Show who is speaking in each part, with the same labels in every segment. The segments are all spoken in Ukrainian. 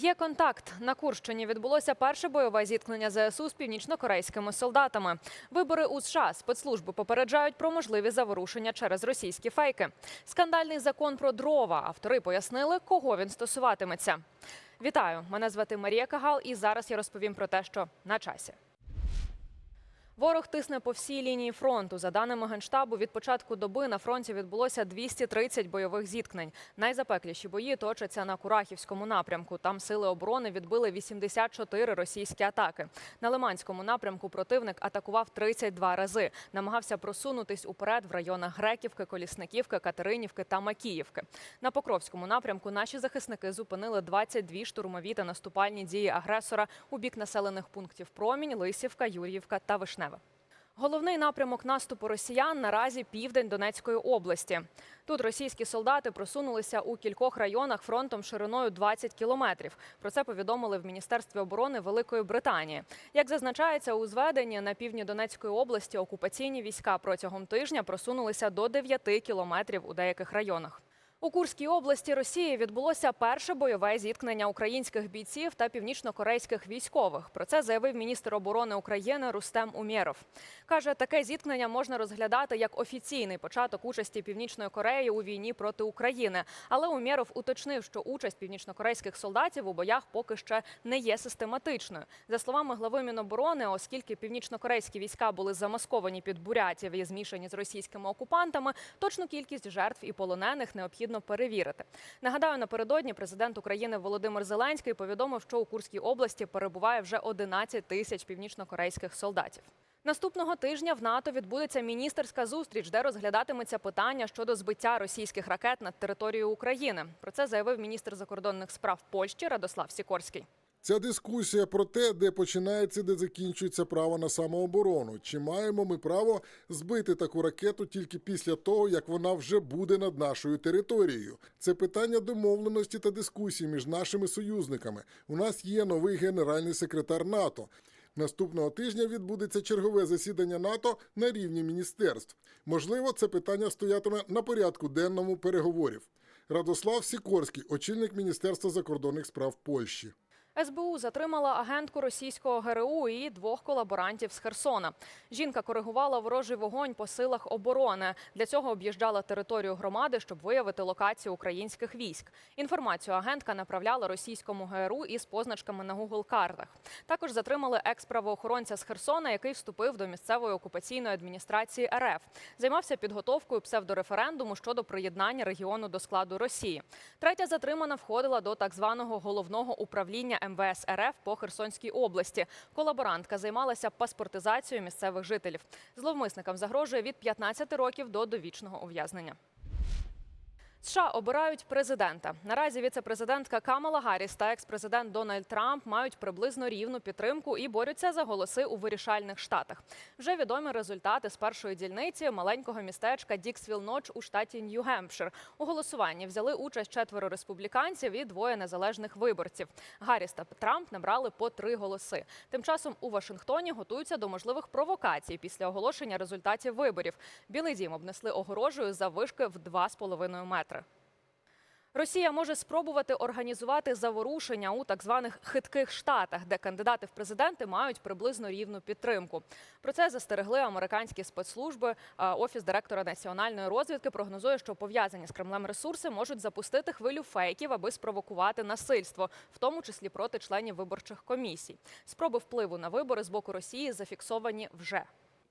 Speaker 1: Є контакт. На Курщині відбулося перше бойове зіткнення ЗСУ з північно-корейськими солдатами. Вибори у США спецслужби попереджають про можливі заворушення через російські фейки. Скандальний закон про дрова. Автори пояснили, кого він стосуватиметься. Вітаю! Мене звати Марія Кагал, і зараз я розповім про те, що на часі. Ворог тисне по всій лінії фронту. За даними генштабу, від початку доби на фронті відбулося 230 бойових зіткнень. Найзапекліші бої точаться на Курахівському напрямку. Там сили оборони відбили 84 російські атаки. На Лиманському напрямку противник атакував 32 рази. Намагався просунутись уперед в районах Греківки, Колісниківки, Катеринівки та Макіївки. На Покровському напрямку наші захисники зупинили 22 штурмові та наступальні дії агресора у бік населених пунктів Промінь, Лисівка, Юр'ївка та Вишневе. Головний напрямок наступу росіян наразі південь Донецької області. Тут російські солдати просунулися у кількох районах фронтом шириною 20 кілометрів. Про це повідомили в Міністерстві оборони Великої Британії. Як зазначається у зведенні на півдні Донецької області, окупаційні війська протягом тижня просунулися до 9 кілометрів у деяких районах. У Курській області Росії відбулося перше бойове зіткнення українських бійців та північно-корейських військових. Про це заявив міністр оборони України Рустем Умєров. Каже, таке зіткнення можна розглядати як офіційний початок участі Північної Кореї у війні проти України. Але Умєров уточнив, що участь північно-корейських солдатів у боях поки ще не є систематичною. За словами глави Міноборони, оскільки північно-корейські війська були замасковані під бурятів і змішані з російськими окупантами, точну кількість жертв і полонених необхідно перевірити. Нагадаю, напередодні президент України Володимир Зеленський повідомив, що у Курській області перебуває вже 11 тисяч північно-корейських солдатів. Наступного тижня в НАТО відбудеться міністерська зустріч, де розглядатиметься питання щодо збиття російських ракет над територією України. Про це заявив міністр закордонних справ Польщі Радослав Сікорський.
Speaker 2: Ця дискусія про те, де починається, де закінчується право на самооборону. Чи маємо ми право збити таку ракету тільки після того, як вона вже буде над нашою територією? Це питання домовленості та дискусії між нашими союзниками. У нас є новий генеральний секретар НАТО. Наступного тижня відбудеться чергове засідання НАТО на рівні міністерств. Можливо, це питання стоятиме на порядку денному переговорів. Радослав Сікорський, очільник Міністерства закордонних справ Польщі.
Speaker 1: СБУ затримала агентку російського ГРУ і двох колаборантів з Херсона. Жінка коригувала ворожий вогонь по силах оборони. Для цього об'їжджала територію громади, щоб виявити локацію українських військ. Інформацію агентка направляла російському ГРУ із позначками на Google картах. Також затримали екс-правоохоронця з Херсона, який вступив до місцевої окупаційної адміністрації РФ. Займався підготовкою псевдореферендуму щодо приєднання регіону до складу Росії. Третя затримана входила до так званого головного управління МВС РФ по Херсонській області. Колаборантка займалася паспортизацією місцевих жителів. Зловмисникам загрожує від 15 років до довічного ув'язнення. США обирають президента. Наразі віце-президентка Камала Гарріс та екс-президент Дональд Трамп мають приблизно рівну підтримку і борються за голоси у вирішальних штатах. Вже відомі результати з першої дільниці маленького містечка Діксвіл Ноч у штаті Нью-Гемпшир. У голосуванні взяли участь четверо республіканців і двоє незалежних виборців. Гарріс та Трамп набрали по три голоси. Тим часом у Вашингтоні готуються до можливих провокацій після оголошення результатів виборів. Білий дім обнесли огорожею за вишки в 2,5 метри. Росія може спробувати організувати заворушення у так званих хитких штатах, де кандидати в президенти мають приблизно рівну підтримку. Про це застерегли американські спецслужби. Офіс директора національної розвідки прогнозує, що пов'язані з Кремлем ресурси можуть запустити хвилю фейків, аби спровокувати насильство, в тому числі проти членів виборчих комісій. Спроби впливу на вибори з боку Росії зафіксовані вже.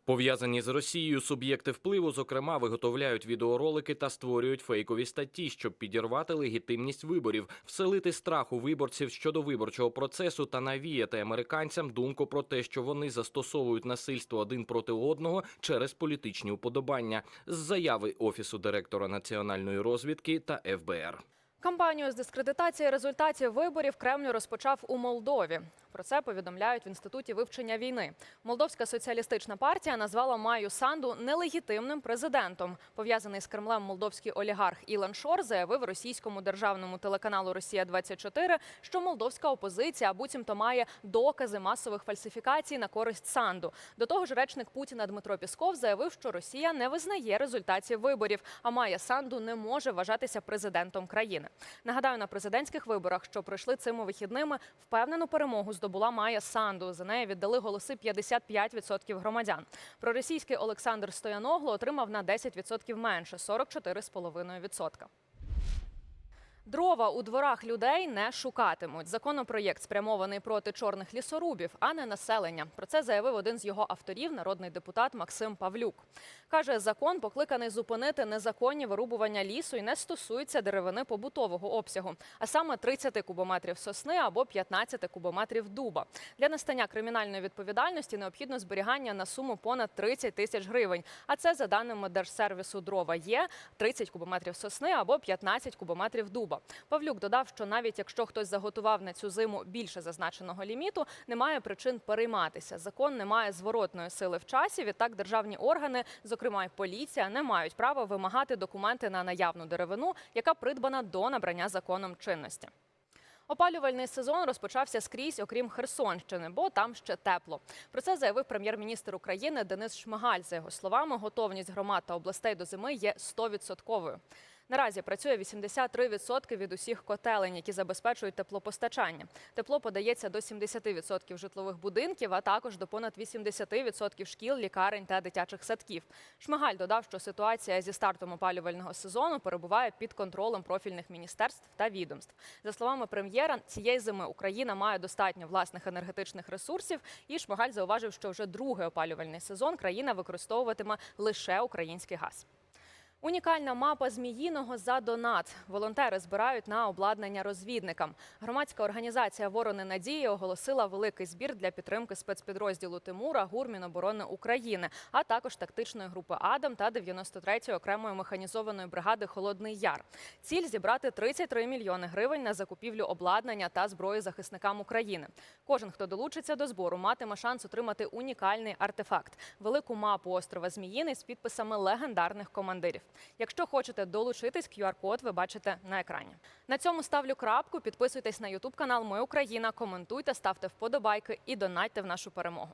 Speaker 3: Пов'язані з Росією суб'єкти впливу, зокрема, виготовляють відеоролики та створюють фейкові статті, щоб підірвати легітимність виборів, вселити страх у виборців щодо виборчого процесу та навіяти американцям думку про те, що вони застосовують насильство один проти одного через політичні уподобання з заяви офісу директора національної розвідки та ФБР.
Speaker 1: Кампанію з дискредитації результатів виборів Кремль розпочав у Молдові. Про це повідомляють в інституті вивчення війни. Молдовська соціалістична партія назвала Маю Санду нелегітимним президентом. Пов'язаний з Кремлем молдовський олігарх Ілон Шор заявив російському державному телеканалу Росія 24 що молдовська опозиція буцімто має докази масових фальсифікацій на користь Санду. До того ж, речник Путіна Дмитро Пісков заявив, що Росія не визнає результатів виборів, а Майя Санду не може вважатися президентом країни. Нагадаю, на президентських виборах, що пройшли цими вихідними, впевнену перемогу здобула Майя Санду. За неї віддали голоси 55% громадян. Проросійський Олександр Стояногло отримав на 10% менше 44,5%. Дрова у дворах людей не шукатимуть. Законопроєкт спрямований проти чорних лісорубів, а не населення. Про це заявив один з його авторів, народний депутат Максим Павлюк. Каже, закон покликаний зупинити незаконні вирубування лісу і не стосується деревини побутового обсягу, а саме 30 кубометрів сосни або 15 кубометрів дуба. Для настання кримінальної відповідальності необхідно зберігання на суму понад 30 тисяч гривень. А це за даними держсервісу дрова є 30 кубометрів сосни або 15 кубометрів дуба. Павлюк додав, що навіть якщо хтось заготував на цю зиму більше зазначеного ліміту, немає причин перейматися. Закон не має зворотної сили в часі. Відтак державні органи, зокрема й поліція, не мають права вимагати документи на наявну деревину, яка придбана до набрання законом чинності. Опалювальний сезон розпочався скрізь, окрім Херсонщини, бо там ще тепло. Про це заявив прем'єр-міністр України Денис Шмигаль. За його словами, готовність громад та областей до зими є 100%. Наразі працює 83% від усіх котелень, які забезпечують теплопостачання. Тепло подається до 70% житлових будинків, а також до понад 80% шкіл, лікарень та дитячих садків. Шмигаль додав, що ситуація зі стартом опалювального сезону перебуває під контролем профільних міністерств та відомств. За словами прем'єра, цієї зими Україна має достатньо власних енергетичних ресурсів. І Шмигаль зауважив, що вже другий опалювальний сезон країна використовуватиме лише український газ. Унікальна мапа Зміїного за донат. Волонтери збирають на обладнання розвідникам. Громадська організація Ворони Надії оголосила великий збір для підтримки спецпідрозділу Тимура ГУР Міноборони України, а також тактичної групи Адам та 93-ї окремої механізованої бригади Холодний Яр. Ціль зібрати 33 мільйони гривень на закупівлю обладнання та зброї захисникам України. Кожен, хто долучиться до збору, матиме шанс отримати унікальний артефакт велику мапу острова Зміїний з підписами легендарних командирів. Якщо хочете долучитись, QR-код ви бачите на екрані. На цьому ставлю крапку. Підписуйтесь на Ютуб канал Ми Україна, коментуйте, ставте вподобайки і донатьте в нашу перемогу.